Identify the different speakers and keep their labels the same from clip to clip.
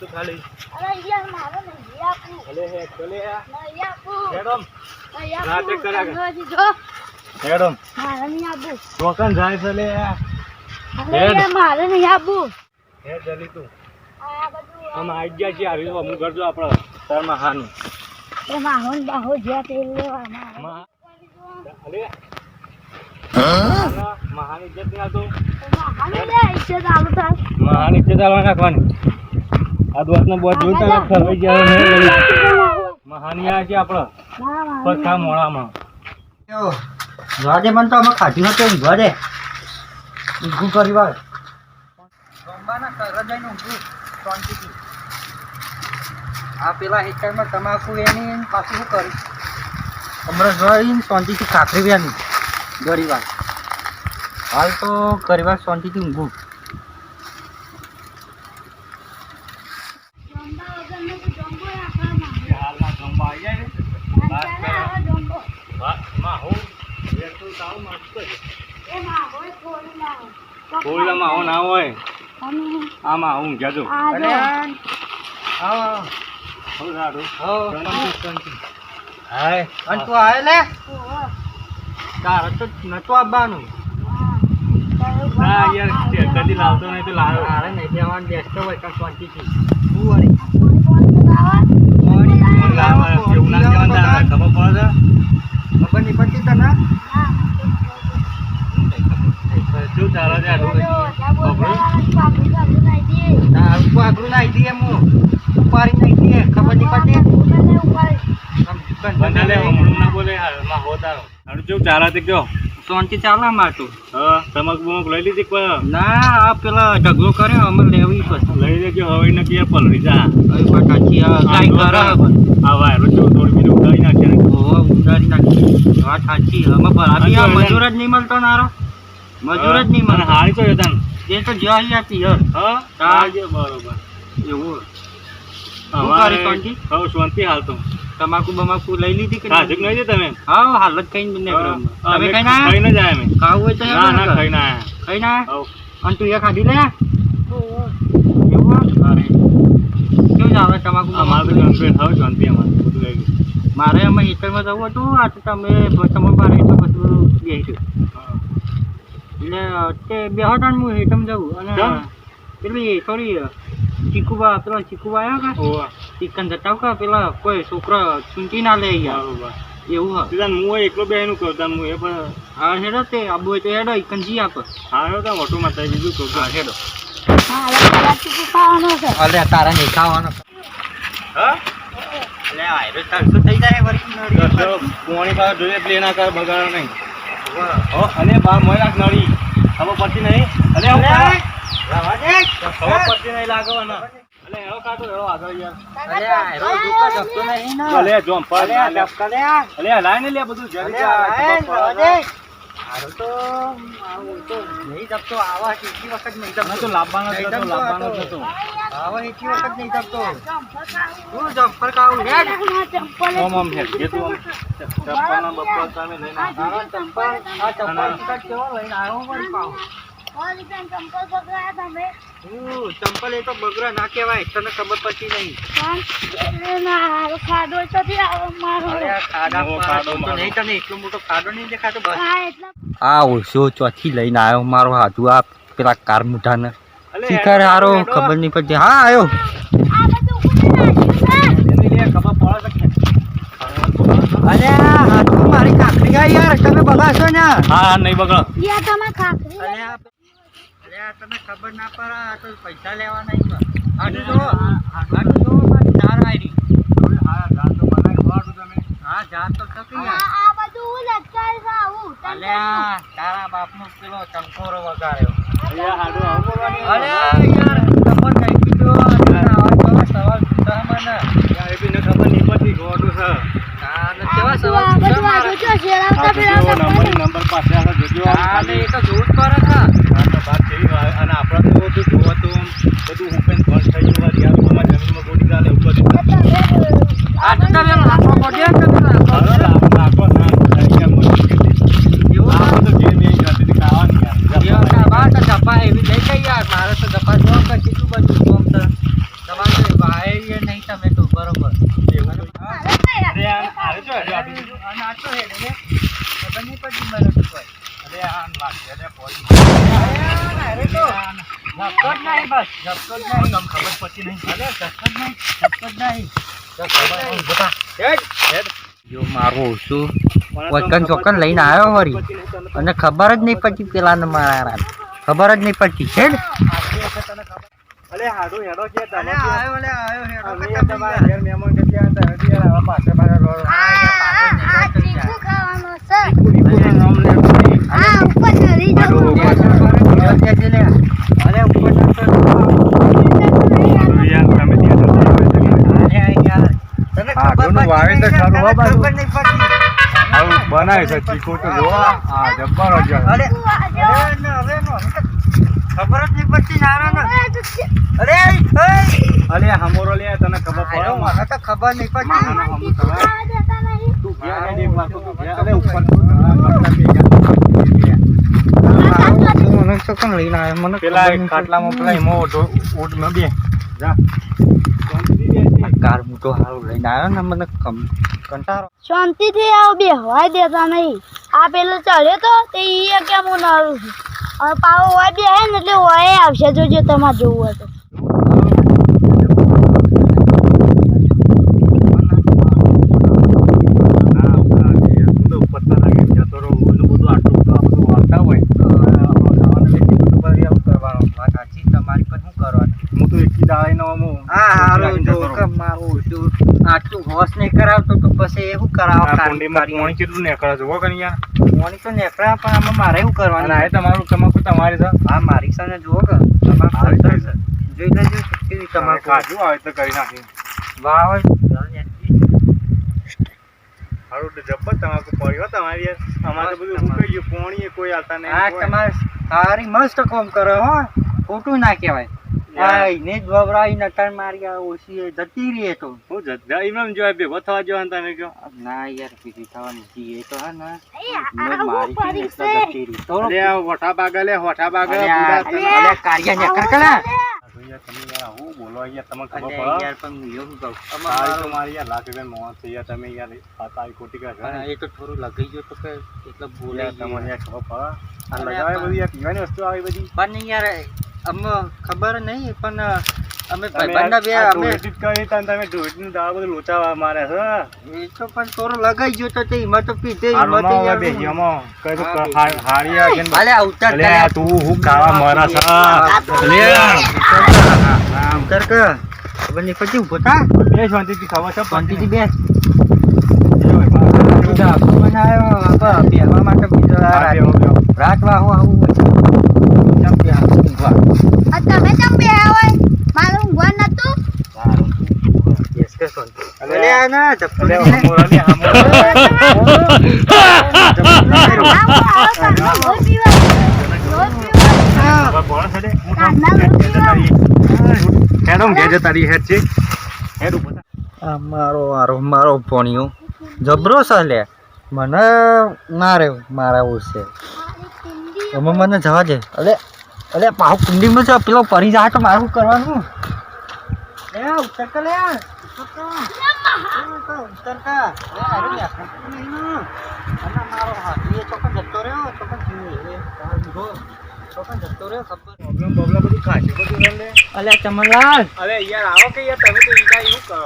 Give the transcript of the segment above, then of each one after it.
Speaker 1: તું ખાલી
Speaker 2: અરે યાર મારે નહીં આપું
Speaker 1: ભલે હે ભલે
Speaker 2: આપું
Speaker 1: કર્યા કર. હેડમ
Speaker 2: મારે નહીં આપું
Speaker 1: ચોકન જાય છે લે.
Speaker 2: અરે મારે નહીં આપું
Speaker 1: હે જલી તું. આમ આઈ ગયા છે આવી અમુક કરજો આપણે તારમાં હાનું.
Speaker 2: એ માહો બાહો જ્યાં તે લેવા મારે.
Speaker 1: મહા અલે ઇજ્જત નહીં આવતો.
Speaker 2: માહાને.
Speaker 1: મહાની ઇજ્જત આલવા નાખવાની. આ દોસ્તનો બોધ. જોઈ તારે ખરવાઈ ગયા ને મહાનિયા છે આપણો
Speaker 2: ના, મારે
Speaker 1: મોળામાં
Speaker 3: દે મને તો અમે ખાધી નતો દે ઊંઘું કરી વાર રમવાના ઘરે જઈને ઊંઘું શાંતિથી. આ પેલા હેઠળમાં તમાકુ એની પાછું શું કર્યું? હમણાં જોઈને શાંતિથી ખાખરી વ્યાની ઘરી વાર. હાલ તો ઘરી વાર શાંતિથી ઊંઘું
Speaker 2: જમવા વગરનો તો જમવો ય આપણા માહો.
Speaker 1: હાલના ગંબા આવી જાય ને
Speaker 2: ચાલે આવે જમવો.
Speaker 1: વાત માહો એ તો સાવ મસ્ત છે
Speaker 2: એ માહો એ થોડી માહો.
Speaker 1: કોઈલા હું ના હોય
Speaker 2: આમાં
Speaker 1: હું માહો ઊંઘ્યા જો
Speaker 2: આ જો.
Speaker 3: હા
Speaker 1: હો સારું
Speaker 3: હાય અને તું આવે લે. તારે તો નતો આવવાનું.
Speaker 1: ના યાર કદી લાવતો નહીં તો લાવ્યો
Speaker 3: તારે નહીં દેવાનું બેસતો હોય કાં શાંતિથી તું વળી
Speaker 2: કોઈ કોઈ લાવા.
Speaker 1: ખબર
Speaker 3: નહીં પડતી તને
Speaker 1: તારા ત્યાં
Speaker 3: આગળ દઈએ હું ઉપાડી નાખી દઈએ ખબર પડતી
Speaker 2: ઉપાડને ઉપાડ.
Speaker 1: બંને લે હમણાં ના બોલે હાલ માહો તારો હારું કેવું ચાલે તે
Speaker 3: ચાલે માર તો
Speaker 1: હા તમાક બમક લઈ લીધી
Speaker 3: ના આ પેલા ઢગલો કર્યો અમે લેવી
Speaker 1: લઈ લેજો હવે ને કે જા
Speaker 3: હવે બટાચી આ
Speaker 1: આ વાયરો જો થોડી બીજું નાખે
Speaker 3: ઉડાડી નાખી આ મજૂર જ નહીં મળતો નારો મજૂર જ નહીં
Speaker 1: મને હારી તો હતા
Speaker 3: એ તો જ્યાં અહીંયા પિયર
Speaker 1: હા?
Speaker 3: હા.
Speaker 1: હાજે બરોબર.
Speaker 3: એવું
Speaker 1: હવે
Speaker 3: કોન્ટી?
Speaker 1: હવે શાંતિ હાલ તો
Speaker 3: તમાકુ બમાકુ લઈ લીધી કે
Speaker 1: હાજર નહીં? તમે?
Speaker 3: હા હાલ જ ખાઈને નીકળ્યો અમે. તમે કઈ ના?
Speaker 1: કઈ ના જાય અમે
Speaker 3: ખાવું હોય તો
Speaker 1: ના ના કઈ
Speaker 3: ના કઈ
Speaker 1: ના?
Speaker 3: અને તું એ ખાધી લે? એવું?
Speaker 1: અરે.
Speaker 3: કેવું ચાલે તમાકુ
Speaker 1: અમારે તો? કમ્પ્લીટ હવે શાંતિ અમારે બધું લઈ ગયું.
Speaker 3: મારે અમે હિટલમાં જવું હતું આ તો તમે તમારું મારે તો બધું બેસ્યું એટલે તે બે ને હું હેઠમ જવું અને પેલી સોરી ચીકુબા પેલા ચીકુબા આવ્યા કે? ચિકન જતા કા પેલા કોઈ છોકરા ચૂંટી ના લે
Speaker 1: ગયા
Speaker 3: એવું હા.
Speaker 1: સીધા હું એકલો એનું કરતા હું એ પણ
Speaker 3: હા હેડો તે આબુ હોય તો હેડો ઇકન જી આપ.
Speaker 1: હા તો ઓટો માં થાય બીજું કહું
Speaker 3: હા હેડો.
Speaker 2: હા, હવે કલાક ચીકુ ખાવાનો છે.
Speaker 3: અલે તારા નહીં ખાવાનો
Speaker 1: હા?
Speaker 3: લે આયરો ત્રણસો થઈ જાય વળી?
Speaker 1: પોણી પાસે જોઈએ પ્લેન આકાર બગાડો નહીં. અને બા મોય રાખ નળી ખબર પડતી નહીં? અલે હું. ખબર પડતી નહીં અલે આગળ યાર.
Speaker 3: અલે આયરો દુકા જપતો નહીં ને.
Speaker 1: અલે જોમ પર.
Speaker 3: અલે લે
Speaker 1: અલે લાઈ ને લે બધું
Speaker 3: અલે
Speaker 1: જા,
Speaker 3: તો આવો તો નહીં જપતો આવા કેટલી વખત નહીં જપતો
Speaker 1: તો લાવવાનો
Speaker 3: નહીં
Speaker 1: લાવવાનો.
Speaker 3: આવા એટલી વખત નહીં જપતો
Speaker 2: જમવા ખાવું.
Speaker 3: તું જમ્પર ખાવું હેડ
Speaker 2: ના, ચંપલ
Speaker 1: ઓમ ઓમ હેડ, એ તું ઓમ. ચપ્પલના બપ્પલ તમે લઈને આવો.
Speaker 3: ચંપલ આ ચંપલ ટીકા કેવો લઈને આવ્યો વળી પાવ.
Speaker 2: ચંપલ
Speaker 3: હું ચંપલ એ તો ના કહેવાય. તને ખબર પછી નહીં.
Speaker 2: પણ ના.
Speaker 3: અરે આ ખાડા
Speaker 1: નવો
Speaker 3: પાડા
Speaker 1: ખાડો
Speaker 3: તો નહીં તને એટલો મોટો ખાડો નહીં દેખાતો? બસ.
Speaker 2: હા, એટલા
Speaker 3: આ ઓછો ચોથી લઈને આવ્યો મારો હાથું. આ પેલા કાર મુઠાને શિખર હારો ખબર નહીં પડતી. હા આવ્યો
Speaker 1: તો
Speaker 3: અરે આ હાથું મારી કાકડી ગઈ યાર તમે બગાડશો ને?
Speaker 1: હા નહીં બગડો.
Speaker 2: તમે ખાખરી
Speaker 3: અરે અરે આ ખબર ના પડે આ તો પૈસા લેવા નહીં આટલું જો આટલું જો મારી ચાર આવી
Speaker 1: હા ગાલ તો બનાવી તમે.
Speaker 3: હા જાત તો થતી
Speaker 2: આ આ બધું હું લટકાય છે આવું
Speaker 3: અલ્યા તારા બાપનો પેલો ચંકોરો વગાડ્યો. અરે યાર ખબર નહીં કીધું આવા સવાલ પૂછા મને
Speaker 1: યાર એ બી ને ખબર નહીં નંબર પાસે આગળ
Speaker 3: એ તો જોવું જ પડે
Speaker 1: આ તો વાત થઈ. અને આપણે તો જોવો પાછો હે? ને
Speaker 3: બની પછી મને કોઈ અરે આમ લાગશે અરે કોઈ અરે તો ઝપકો જ નહીં બસ. ઝપકો જ નહીં.
Speaker 1: તમ ખબર પછી નહીં?
Speaker 3: અરે ઝપકો જ નહીં ઝપકો જ નહીં. જો મારો ઓછો વચકન ચોકન લઈને આવ્યો વળી. અને ખબર જ નહીં પડતી પેલા ને મારા ખબર જ નહીં પડતી છે આવ્યો
Speaker 1: આવ્યો હેડો કે-
Speaker 3: તને
Speaker 1: હા, બાજુ. આવું બનાવે છે ચીકુ તો જો આ જબ્બર જ
Speaker 3: અરે ખબર જ નહીં પડતી નાના અરે
Speaker 1: અરે. હમોરો લે તને ખબર પડે?
Speaker 3: મને તો ખબર નહીં પડતી
Speaker 1: મામાનો હમું ખબર તું ગયા
Speaker 2: થી આવો બે દેતા નહીં. આ પેલો ચડ્યો તો, તે ઈ કે હું નરું છું પાવો હોય બે ને એટલે હોય આવશે, જોજો તમારે જોવું હોય તો
Speaker 1: ના, ઊભા રહે. હું તો ઉપર તો લાગે જતો રહું. ઓલું બધું આટલું બધું આ બધું વાગતા હોય. ખાવાનું એટલે એટલું બધું પછી આવું કરવાનું.
Speaker 3: વાત સાચી તમારી પણ શું કરવાનું
Speaker 1: હું તો એકી દાડાનો આમ
Speaker 3: હા હારું
Speaker 1: રાખીને
Speaker 3: જો
Speaker 1: જતો
Speaker 3: કે
Speaker 1: રહું.
Speaker 3: મારું શું આટલું હોશ નહીં કરાવતો તો પછી એવું કરાવો
Speaker 1: કુંડીમાં પાણી કેટલું નીકળે છે, હો કનૈયા?
Speaker 3: પાણી તો નીકળ્યા પણ આમાં મારે શું
Speaker 1: અને
Speaker 3: કરવાનું
Speaker 1: આ તમારું તમાકુ તમારી છે.
Speaker 3: હા મારી સામે જુઓ કે તમાકુ. જોઈ લેજો કેવી
Speaker 1: તમારે
Speaker 3: તમાકુ
Speaker 1: કાજુ આવે તો કરી નાખી.
Speaker 3: વાહ.
Speaker 1: હારું તો જબ્બર તમાકુ પડી હો તમારી યાર. અમારે બધું સુકાઈ ગયું. કોઈ આવતા નહીં.
Speaker 3: આ તમારે સારી મસ્ત કામ કરે હો ખોટું ના કહેવાય
Speaker 1: યાર.
Speaker 3: આ એને જ વવરાઈ નટાર મારી આ ઓછી જતી રહી તો
Speaker 1: હું જદ્દા ઇમામ જોયા ભેગો થવા જો તને તમે કહો.
Speaker 3: ના યાર પીધી થવાની જી એ તો હા ને
Speaker 2: એ આ હું
Speaker 3: મારી
Speaker 2: પડી છે
Speaker 3: જતી રહી. તો
Speaker 1: લે આ હોઠા બાગા લે, હોઠા બાગા,
Speaker 3: અરે આ-
Speaker 1: બુડા તમે.
Speaker 3: અરે આ કાળિયા નેકર કરે.
Speaker 1: તો યાર તમે યાર આવું બોલો યાર, તમને ખબર પડે?
Speaker 3: યાર પણ હું એવું કહું
Speaker 1: તો મારી યાર લાખ રૂપિયાની મોહન છે યાર, તમે યાર તારી ખોટી કરે
Speaker 3: એ તો થોડું લગાઈ ગયો તો કે એટલે
Speaker 1: બોલે તમને
Speaker 3: ગયું.
Speaker 1: યાર ખબર પડે? આ લગાવે બધી યાર, પીવાની વસ્તુ આવે બધી.
Speaker 3: પણ યાર અમને ખબર નહીં પણ અમે ભાઈબંધના બે અમે
Speaker 1: ધોળીથી કરી તા તમે ધોળીનું દાળ બધું લોચાવા મારે છે.
Speaker 3: એ તો પણ થોડું લગાઈ ગયો તો તે હિંમત તો પીધે
Speaker 1: હારું
Speaker 3: એમાં તો
Speaker 1: માં
Speaker 3: યાર
Speaker 1: હવે બેસી કઈ તો
Speaker 3: હા,
Speaker 1: કે
Speaker 3: ભલે ઉતર
Speaker 1: આ તું હું કાવા મારા છે લે
Speaker 3: ઉતાર કે. ખબર પછી ઊભો થા.
Speaker 1: બે શાંતિથી ખાવા છે
Speaker 3: શાંતિથી.
Speaker 1: બેહો.
Speaker 3: રાત વાહો આવું હોય ચમ બેહો, ઊંઘવા.
Speaker 2: આ તમે ચમ બે હોય મારું ઊંઘવા નતું.
Speaker 1: અલે
Speaker 3: આ ના.
Speaker 1: હમોરા લે, છે લે. હું
Speaker 2: કાના
Speaker 1: હેડ
Speaker 2: લોહી
Speaker 1: જતા
Speaker 2: પીવા
Speaker 1: રહી. હેડ છે. હેડ
Speaker 3: આ મારો આરો મારો ભણ્યો જબરો છે લે મને મારે મારા છે તમે મને જવા દે અલે અલે પાહુ કુંડીમાં છે પેલો પરી જાય તો મારું કરવાનું? લે ઉતર કે લે ઉતર કે. મારો હાથી એ ચોકન જતો રહ્યો ચોકન એ, આ જો, ચોકન જતો રહ્યો ખબર.
Speaker 1: પ્રોબ્લેમ બોબ્લેમ બધું ખાશે બધું લઈ લે.
Speaker 3: અલે ચમનલાલ.
Speaker 1: અરે યાર આવો કે યાર તમે તો એવું કરો.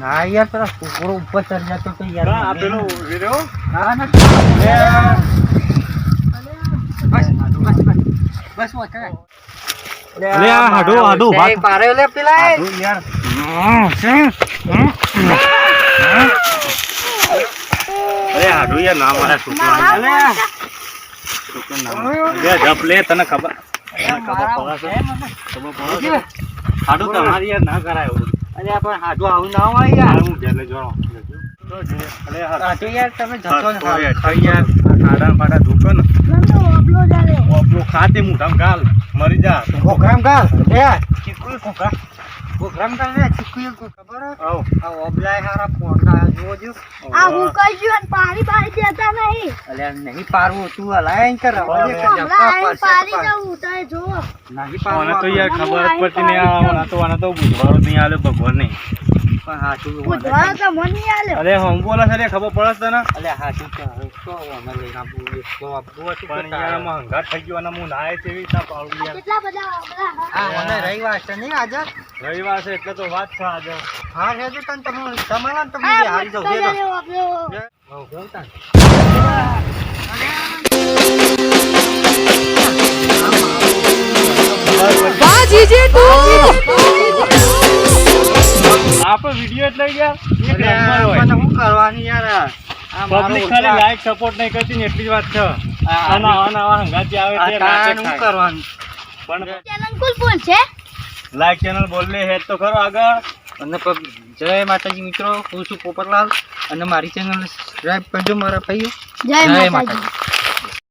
Speaker 3: ના યાર પેલા કુકડો ઉપર ચડી જતો તો યાર.
Speaker 1: ના, આ પેલો વીર્યો?
Speaker 3: ના ના
Speaker 1: લે.
Speaker 3: બસ બસ બસ બસ વાંચો.
Speaker 1: અલે આ હાડું, હાડું, વાત.
Speaker 3: પારે લે પેલા.
Speaker 1: હાડું યાર અરે હાડું યાર ના મારા છોકરા
Speaker 3: અલે
Speaker 1: લે જપ લે તને ખબર ખબર પડે?
Speaker 3: મને.
Speaker 1: ખબર પડે છે? હાડું તમારી યાર ના કરાય.
Speaker 3: અલે પણ હાડું આવું ના હોય
Speaker 1: યાર હું લઈ જવાનો. અલે હાડું.
Speaker 3: યાર તમે જતો ને
Speaker 1: યાર, ખાડા ફાડા ધોકો ને.
Speaker 2: ઓબલો જાલે
Speaker 1: ઓપલો ખાતે મોઢામાં ગાલ. મરી જા.
Speaker 3: પ્રોગ્રામ કાલ લે ચીકુ કોકા પ્રોગ્રામ કાલ લે ચીકુ ખબર હે?
Speaker 1: આવ.
Speaker 3: આ ઓબલાય હારા ફોનના જોવો જો
Speaker 2: આ હું કહી છું અને પાણી પાણી દેતા નહીં.
Speaker 3: અલે નહીં પારવું તું હલાય અહીં કર. હવે કે
Speaker 2: પાણી. જવું તો એ જુઓ
Speaker 3: નહીં
Speaker 1: આને તો
Speaker 3: પારવું
Speaker 1: યાર. ખબર જ પડતી નહીં આ તો આને તો બુધવારો નહીં આલે ભગવાન નહીં.
Speaker 3: તો
Speaker 2: તો
Speaker 1: અરે હમ બોલે છે ખબર પડે છે તને?
Speaker 3: અલ્યા હાચું છે હવે તો અમે લઈને આપવું તો હતું
Speaker 1: પણ યાર. આમાં થઈ ગયો અને હું નાય તેવી રીતના પાડું યાર.
Speaker 2: કેટલા બધા બધા?
Speaker 3: હા મને રવિવાર છે નહીં આજે?
Speaker 1: રવિવાર છે એટલે તો વાત છે આજે.
Speaker 3: હા છે તને તમે તમારા તમે
Speaker 2: હા,
Speaker 3: હારી જાવ
Speaker 2: મસ્ત
Speaker 3: બે
Speaker 2: હું આપણો.
Speaker 3: તો હું તાન.
Speaker 1: આપણો વીડિયો એટલે યાર એક નંબર હોય.
Speaker 3: શું કરવાની યાર?
Speaker 1: પબ્લિક ખાલી લાઈક સપોર્ટ નહીં કરતી ને એટલી જ વાત છે.
Speaker 3: આના
Speaker 1: આના આવા હંગાતી આવે તે
Speaker 3: તાન શું કરવાનું?
Speaker 1: પણ
Speaker 2: ચેનલ કુલ ફૂલ છે?
Speaker 1: લાઈક ચેનલ બોલલે હેડ તો ખરો આગળ.
Speaker 3: અને જય માતાજી મિત્રો હું છું પોપરલાલ અને મારી ચેનલ સબસ્ક્રાઇબ કરજો મારા ભાઈઓ
Speaker 2: જય
Speaker 3: માતાજી.